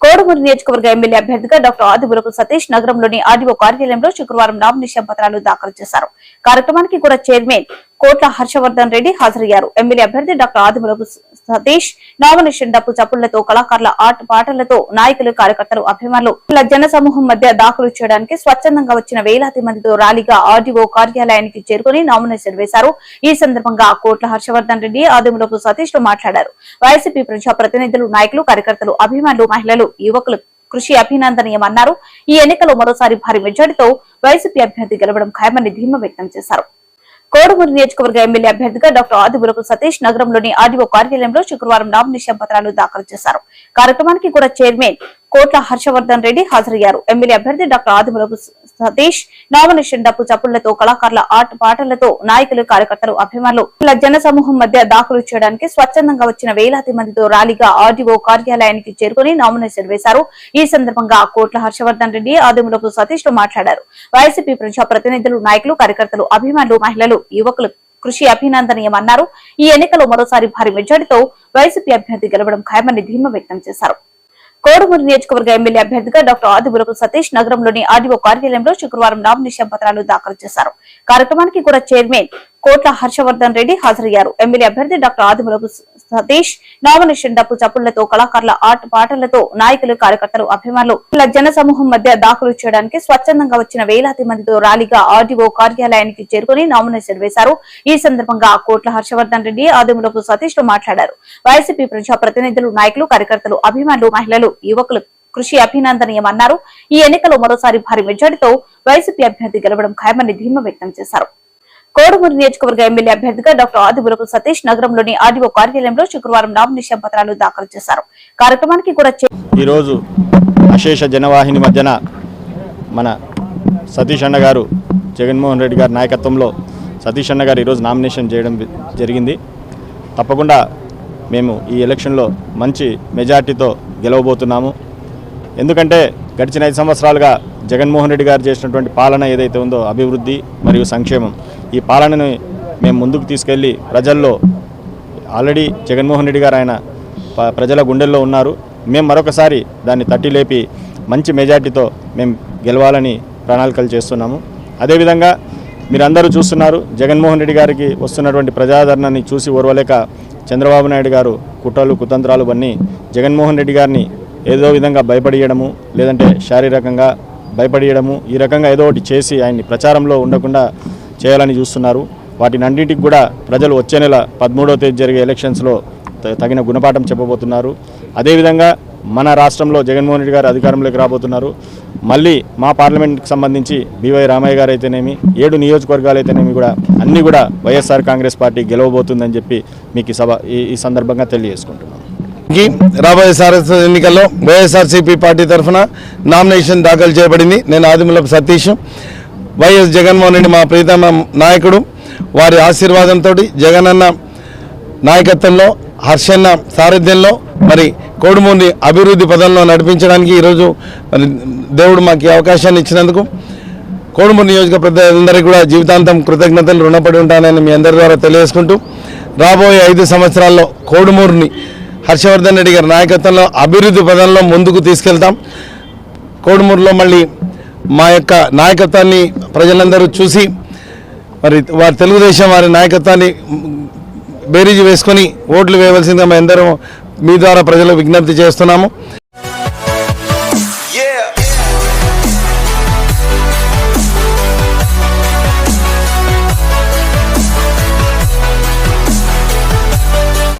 కోడుమూరు నియోజకవర్గ ఎమ్మెల్యే అభ్యర్థిగా డాక్టర్ ఆదిపురపు సతీష్ నగరంలోని ఆర్డీఓ కార్యాలయంలో శుక్రవారం నామినేషన్ పత్రాలు దాఖలు చేశారు. కార్యక్రమానికి కూడా చైర్మన్ కోట్ల హర్షవర్ధన్ రెడ్డి హాజరయ్యారు. ఎమ్మెల్యే అభ్యర్థి డాక్టర్ ఆదిపురపు సతీష్ నామినేషన్ డప్పు చప్పుళ్ళతో కళాకారుల ఆర్ట్ పాటలతో నాయకులు కార్యకర్తలు అభిమానులు ఇలా జన సమూహం మధ్య దాఖలు చేయడానికి స్వచ్ఛందంగా వచ్చిన వేలాది మందితో ర్యాలీగా ఆర్డీఓ కార్యాలయానికి చేరుకుని నామినేషన్ వేశారు. ఈ సందర్భంగా కోట్ల హర్షవర్ధన్ రెడ్డి ఆదిములపు సతీష్తో మాట్లాడారు. వైసీపీ ప్రజా ప్రతినిధులు నాయకులు కార్యకర్తలు అభిమానులు మహిళలు యువకులు కృషి అభినందనీయమన్నారు. ఈ ఎన్నికలో మరోసారి భారీ మెజార్టీతో వైసీపీ అభ్యర్థి గెలవడం ఖాయమని ధీమా వ్యక్తం చేశారు. కోడుమూరు నియోజకవర్గ ఎమ్మెల్యే అభ్యర్థిగా డాక్టర్ ఆదిపురపు సతీష్ నగరంలోని ఆర్డీఓ కార్యాలయంలో శుక్రవారం నామినేషన్ పత్రాలు దాఖలు చేశారు. కార్యక్రమానికి కూడా చైర్మన్ కోట్ల హర్షవర్ధన్ రెడ్డి హాజరయ్యారు. ఎమ్మెల్యే అభ్యర్థి డాక్టర్ ఆదిపురపు సతీష్ నామినేషన్ డప్పు చప్పులతో కళాకారుల ఆట పాటలతో నాయకులు కార్యకర్తలు అభిమానులు ఇలా జన సమూహం మధ్య దాఖలు చేయడానికి స్వచ్ఛందంగా వచ్చిన వేలాది మందితో ర్యాలీగా ఆర్డీఓ కార్యాలయానికి చేరుకుని నామినేషన్ వేశారు. ఈ సందర్భంగా కోట్ల హర్షవర్ధన్ రెడ్డి ఆదిమూలపు సతీష్ మాట్లాడారు. వైసీపీ ప్రజాప్రతినిధులు నాయకులు కార్యకర్తలు అభిమానులు మహిళలు యువకులు కృషి అభినందనీయమన్నారు. ఈ ఎన్నికలో మరోసారి భారీ మెజార్టీతో వైసీపీ అభ్యర్థి గెలవడం ఖాయమని ధీమా వ్యక్తం చేశారు. కోడుమూరు నియోజకవర్గ ఎమ్మెల్యే అభ్యర్థిగా డాక్టర్ ఆదిపురపు సతీష్ నగరంలోని ఆర్డీఓ కార్యాలయంలో శుక్రవారం నామినేషన్ పత్రాలు దాఖలు చేశారు. కార్యక్రమానికి కూడా చైర్మన్ కోట్ల హర్షవర్ధన్ రెడ్డి హాజరయ్యారు. ఎమ్మెల్యే అభ్యర్థి డాక్టర్ ఆదిపురపు సతీష్. నామినేషన్ డప్పు చప్పుళ్ళతో కళాకారుల ఆట పాటలతో నాయకులు కార్యకర్తలు అభిమానులు ఇలా జన సమూహం మధ్య దాఖలు చేయడానికి స్వచ్ఛందంగా వచ్చిన వేలాది మందితో ర్యాలీగా ఆర్డీఓ కార్యాలయానికి చేరుకుని నామినేషన్ వేశారు. ఈ సందర్భంగా కోట్ల హర్షవర్ధన్ రెడ్డి ఆదిమూలపు సతీష్తో మాట్లాడారు. వైసీపీ ప్రజా ప్రతినిధులు నాయకులు కార్యకర్తలు అభిమానులు మహిళలు యువకులు కృషి అభినందనీయమన్నారు. ఈ ఎన్నికలో మరోసారి భారీ మెజార్టీతో వైసీపీ అభ్యర్థి గెలవడం ఖాయమని ధీమా వ్యక్తం చేశారు. కోడుమూరు నియోజకవర్గ ఎమ్మెల్యే అభ్యర్థిగా డాక్టర్ ఆదిపురపు సతీష్ నగరంలోని ఆర్డీఓ కార్యాలయంలో శుక్రవారం నామినేషన్ పత్రాలు దాఖలు చేశారు. కార్యక్రమానికి కూడా ఈరోజు అశేష జనవాహిని మధ్యన మన సతీష్ అన్న గారు జగన్మోహన్ రెడ్డి గారి నాయకత్వంలో సతీష్ అన్న గారు ఈరోజు నామినేషన్ చేయడం జరిగింది. తప్పకుండా మేము ఈ ఎలక్షన్లో మంచి మెజార్టీతో గెలవబోతున్నాము. ఎందుకంటే గడిచిన ఐదు సంవత్సరాలుగా జగన్మోహన్ రెడ్డి గారు చేసినటువంటి పాలన ఏదైతే ఉందో అభివృద్ధి మరియు సంక్షేమం ఈ పాలనని మేము ముందుకు తీసుకెళ్ళి ప్రజల్లో ఆల్రెడీ జగన్మోహన్ రెడ్డి గారు ఆయన ప- ప్రజల గుండెల్లో ఉన్నారు. మేము మరొకసారి దాన్ని తట్టి లేపి మంచి మెజార్టీతో మేము గెలవాలని ప్రణాళికలు చేస్తున్నాము. అదేవిధంగా మీరందరూ చూస్తున్నారు జగన్మోహన్ రెడ్డి గారికి వస్తున్నటువంటి ప్రజాదరణని చూసి ఓర్వలేక చంద్రబాబు నాయుడు గారు కుట్రలు కుతంత్రాలు అన్నీ జగన్మోహన్ రెడ్డి గారిని ఏదో విధంగా భయపడియడము లేదంటే శారీరకంగా భయపడియడము ఈ రకంగా ఏదో ఒకటి చేసి ఆయన్ని ప్రచారంలో ఉండకుండా చేయాలని చూస్తున్నారు. వాటిని అన్నింటికి కూడా ప్రజలు వచ్చే నెల పదమూడవ తేదీ జరిగే ఎలక్షన్స్లో త- తగిన గుణపాఠం చెప్పబోతున్నారు. అదేవిధంగా మన రాష్ట్రంలో జగన్మోహన్ రెడ్డి గారు అధికారంలోకి రాబోతున్నారు. మళ్ళీ మా పార్లమెంట్కి సంబంధించి బీవై రామయ్య గారు అయితేనేమి ఏడు నియోజకవర్గాలు అయితేనేమి కూడా అన్నీ కూడా వైఎస్ఆర్ కాంగ్రెస్ పార్టీ గెలవబోతుందని చెప్పి మీకు ఈ సభ ఈ ఈ సందర్భంగా తెలియజేసుకుంటున్నాను కి రాబోయే సారస్వత ఎన్నికల్లో వైఎస్ఆర్సీపీ పార్టీ తరఫున నామినేషన్ దాఖలు చేయబడింది. నేను ఆదిమూలపు సతీష్ వైఎస్ జగన్మోహన్ రెడ్డి మా ప్రీతమ నాయకుడు. వారి ఆశీర్వాదంతో జగనన్న నాయకత్వంలో హర్షన్న సారథ్యంలో మరి కోడుమూరిని అభివృద్ధి పదంలో నడిపించడానికి ఈరోజు మరి దేవుడు మాకు అవకాశాన్ని ఇచ్చినందుకు కోడుమూరు నియోజక ప్రజలందరికీ కూడా జీవితాంతం కృతజ్ఞతలు రుణపడి ఉంటానని మీ అందరి ద్వారా తెలియజేసుకుంటూ రాబోయే ఐదు సంవత్సరాల్లో కోడుమూరుని హర్షవర్ధన్ రెడ్డి గారి నాయకత్వంలో అభివృద్ధి పదంలో ముందుకు తీసుకెళ్తాం. కోడుమూరులో మళ్ళీ మా యొక్క నాయకత్వాన్ని ప్రజలందరూ చూసి మరి వారి తెలుగుదేశం వారి నాయకత్వాన్ని బేరీజు వేసుకొని ఓట్లు వేయవలసిందిగా మేము మీ ద్వారా ప్రజలకు విజ్ఞప్తి చేస్తున్నాము.